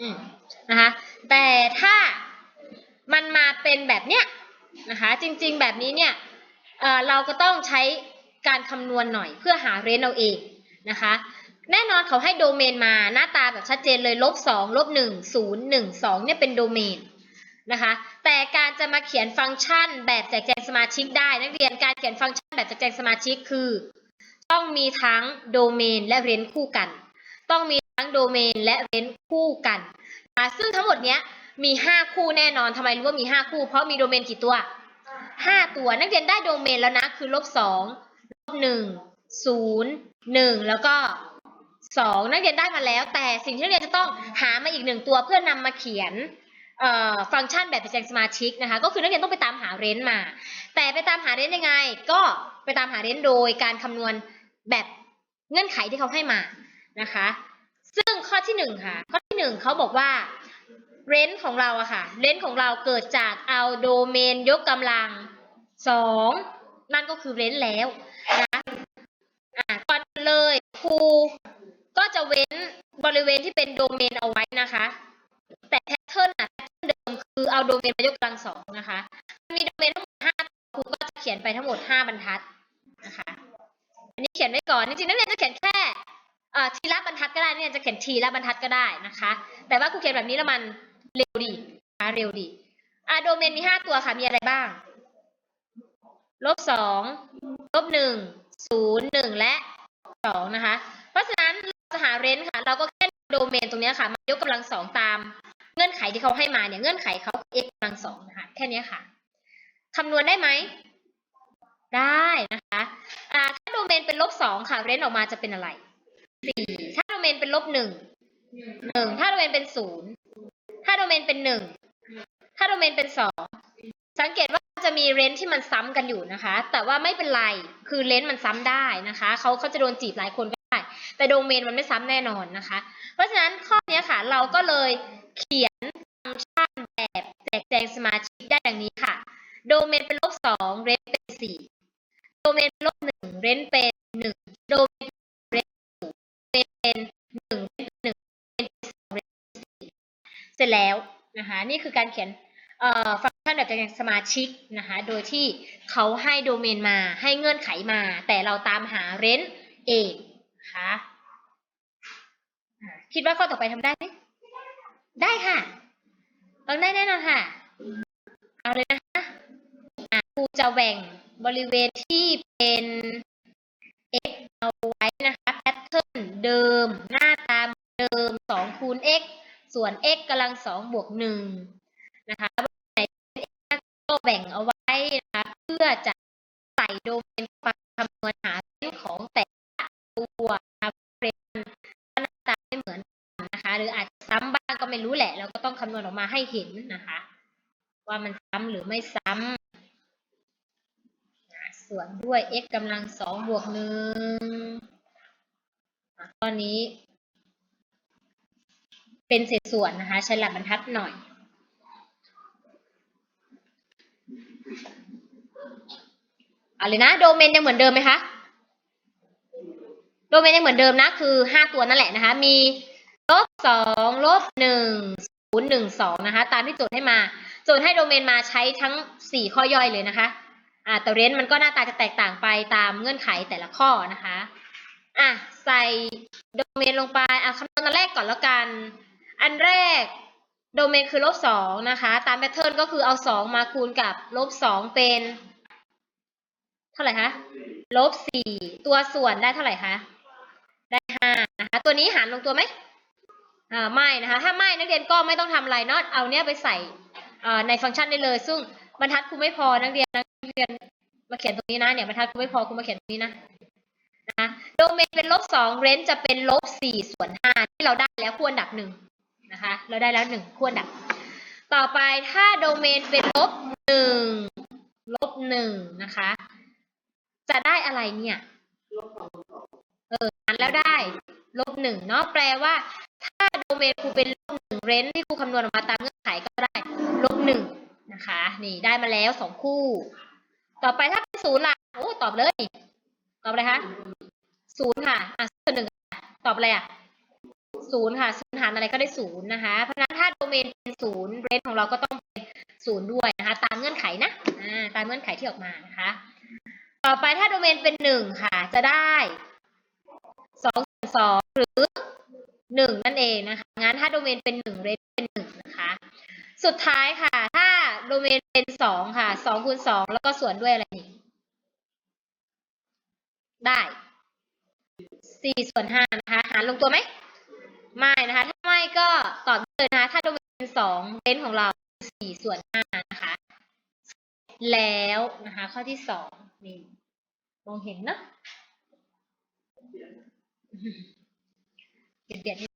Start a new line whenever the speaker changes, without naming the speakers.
อืมนะคะแต่ถ้ามันมาเป็นแบบเนี้ยนะคะจริงๆแบบนี้เนี่ยเออเราก็ต้องใช้การคำนวณหน่อยเพื่อหาเรนเอาเองนะคะแน่นอนเขาให้โดเมนมาหน้าตาแบบชัดเจนเลยลบสองลบหนึ่งศูนย์หนึ่งสองเนี่ยเป็นโดเมนนะคะแต่การจะมาเขียนฟังก์ชันแบบแจกแจงสมาชิกได้ นักเรียนการเขียนฟังก์ชันแบบแจกแจงสมาชิกคือ ต้องมีทั้งโดเมนและเรนคู่กัน ต้องมี ทั้งโดเมนและเรนคู่กันอะซึ่งทั้งหมดเนี้ยมี 5 คู่แน่นอนทำไมรู้ว่ามี 5 คู่ เพราะมีโดเมนกี่ตัว 5 ตัว นักเรียนได้โดเมนแล้วนะ คือลบ2ลบ1 0 1 แล้วก็ 2 นักเรียนได้มาแล้ว แต่สิ่งที่นักเรียนจะต้องหามาอีกหนึ่งตัวเพื่อนำมาเขียนฟังก์ชันแบบแจกสมาชิกนะคะ ก็คือนักเรียนต้องไปตามหาเรนมา แต่ไปตามหาเรนยังไง ก็ไปตามหาเรนโดยการคำนวณแบบเงื่อนไขที่เขาให้มานะคะ ซึ่งข้อที่หนึ่งค่ะ ข้อที่หนึ่งเขาบอกว่าเรนจ์ของเราอะค่ะเรนจ์ของเราเกิดจากเอาโดเมนยกกำลังสองนั่นก็คือเรนจ์แล้วนะอะก่อนเลยครูก็จะเว้นบริเวณที่เป็นโดเมนเอาไว้นะคะ แต่แพทเทิร์นอะแพทเทิร์นเดิมคือเอาโดเมนมายกกำลังสองนะคะมีโดเมนทั้งหมดห้าครูก็จะเขียนไปทั้งหมดห้าบรรทัดนะคะอันนี้เขียนไว้ก่อนจริงๆนักเรียนจะเขียนแค่ ทีละบรรทัดก็ได้เนี่ยจะเขียนทีละบรรทัดก็ได้นะคะ แต่ว่าครูเขียนแบบนี้แล้วมันเร็วดีนะคะเร็วดีอะโดเมนมีห้าตัวค่ะมีอะไรบ้างลบสองลบหนึ่งศูนย์หนึ่งและสองนะคะ เพราะฉะนั้นเราจะหาเรนค่ะ เราก็แค่โดเมนตรงนี้ค่ะมายกกำลังสองตามเงื่อนไขที่เขาให้มาเนี่ยเงื่อนไขเขา x กำลังสองนะคะแค่นี้ค่ะคำนวณได้ไหมได้นะคะอ่าถ้าโดเมนเป็นลบสองค่ะเรนออกมาจะเป็นอะไร สี่ถ้าโดเมนเป็นลบหนึ่งหนึ่งถ้าโดเมนเป็นศูนย์ถ้าโดเมนเป็นหนึ่งถ้าโดเมนเป็นสองสังเกตว่าจะมีเรนที่มันซ้ำกันอยู่นะคะ แต่ว่าไม่เป็นไรคือเรนจ์มันซ้ำได้นะคะเขาเขาจะโดนจีบหลายคนก็ได้ แต่โดเมนมันไม่ซ้ำแน่นอนนะคะ เพราะฉะนั้นข้อนี้ค่ะเราก็เลยเขียนฟังก์ชันแบบแจกแจงสมาชิกได้ดังนี้ค่ะ โดเมนเป็นลบสองเรนจ์เป็นสี่โดเมนเป็นลบหนึ่งเรนจ์เป็นหนึ่งโดเมน เป็นหนึ่งเป็นหนึ่งเป็นสองเป็นสี่เสร็จแล้วนะคะนี่คือการเขียนฟังก์ชันแบบจกแจงสมาชิกนะคะโดยที่เขาให้โดเมนมาให้เงื่อนไขมา แต่เราตามหาเรนจ์เองนะคะอ่าคิดว่าข้อต่อไปทำได้ไหมได้ค่ะต้องได้แน่นอนค่ะ เอาเลยนะคะอะครูจะแบ่งบริเวณที่เป็น x เอา เดิม หน้าตามเดิม2คูณ x ส่วน x กำลัง2บวก1นะคะไหนเป็น x ก็แบ่งเอาไว้นะคะเพื่อจะใส่โดเมนไปคำนวณหาเส้นของแต่ละตัวนะคะเรนหน้าตาไม่เหมือนกันนะคะ หรืออาจจะซ้ำบ้างก็ไม่รู้แหละ เราก็ต้องคำนวณออกมาให้เห็นนะคะ ว่ามันซ้ำหรือไม่ซ้ำส่วนด้วย x กำลังสองบวกหนึ่ง ตอนนี้ เป็นเศษส่วนนะคะใช้หลักบรรทัดหน่อยเอาเลยนะ โดเมนยังเหมือนเดิมไหมคะ โดเมนยังเหมือนเดิมนะ คือห้าตัวนั่นแหละนะคะ มีลบสองลบหนึ่งศูนย์หนึ่งสองนะคะ ตามที่โจทย์ให้มา โจทย์ให้โดเมนมาใช้ทั้ง4ข้อย่อยเลยนะคะอ่าแต่เรนจ์มันก็หน้าตาจะแตกต่างไปตามเงื่อนไขแต่ละข้อนะคะ ใส่โดเมนลงไปอะคำนวณอันแรกก่อนแล้วกัน อันแรกโดเมนคือลบสองนะคะ ตามแพทเทิร์นก็คือเอาสองมาคูณกับลบสองเป็น เท่าไหร่คะลบสี่ตัวส่วนได้เท่าไหร่คะได้ห้านะคะตัวนี้หารลงตัวไหมอ่าไม่นะคะ ถ้าไม่นักเรียนก็ไม่ต้องทำอะไรเนอะเอาเนี้ยไปใส่อ่าในฟังก์ชันได้เลย ซึ่งบรรทัดครูไม่พอนักเรียนนักเรียนมาเขียนตรงนี้นะเนี่ยบรรทัดครูไม่พอครูมาเขียนตรงนี้นะ นะโดเมนเป็นลบสองเรนจะเป็นลบสี่ส่วนห้าที่เราได้แล้วคู่อันดับหนึ่งนะคะ เราได้แล้วหนึ่งคู่อันดับ ต่อไปถ้าโดเมนเป็นลบหนึ่งลบหนึ่งนะคะ จะได้อะไรเนี่ยเออหารแล้วได้ลบหนึ่งเนาะแปลว่า ถ้าโดเมนครูเป็นลบหนึ่งเรนที่ครูคำนวณออกมาตามเงื่อนไขก็ได้ลบหนึ่งนะคะ นี่ได้มาแล้วสองคู่ ต่อไปถ้าเป็นศูนย์ล่ะโอ้ตอบเลย ตอบอะไรคะศูนย์ค่ะอะส่วนหนึ่งตอบอะไรอะศูนย์ค่ะศูนย์หารอะไรก็ได้ศูนย์นะคะ เพราะฉะนั้นถ้าโดเมนเป็นศูนย์เรนของเราก็ต้องเป็นศูนย์ด้วยนะคะ ตามเงื่อนไขนะอ่าตามเงื่อนไขที่ออกมานะคะ ต่อไปถ้าโดเมนเป็นหนึ่งค่ะ จะได้สองสองหรือหนึ่งนั่นเองนะคะงั้นถ้าโดเมนเป็นหนึ่งเรนเป็นหนึ่งนะคะ สุดท้ายค่ะ ถ้าโดเมนเป็นสองค่ะสองคูณสองแล้วก็ส่วนด้วยอะไรนี่ ได้สี่ส่วนห้านะคะ หารลงตัวไหม ไม่นะคะ ถ้าไม่ก็ตอบเลยนะคะถ้าโดเมนเป็นสองเลนของเราสี่ส่วนห้านะคะ แล้วนะคะ ข้อที่สองนี่มองเห็นเนาะเบียดเบียด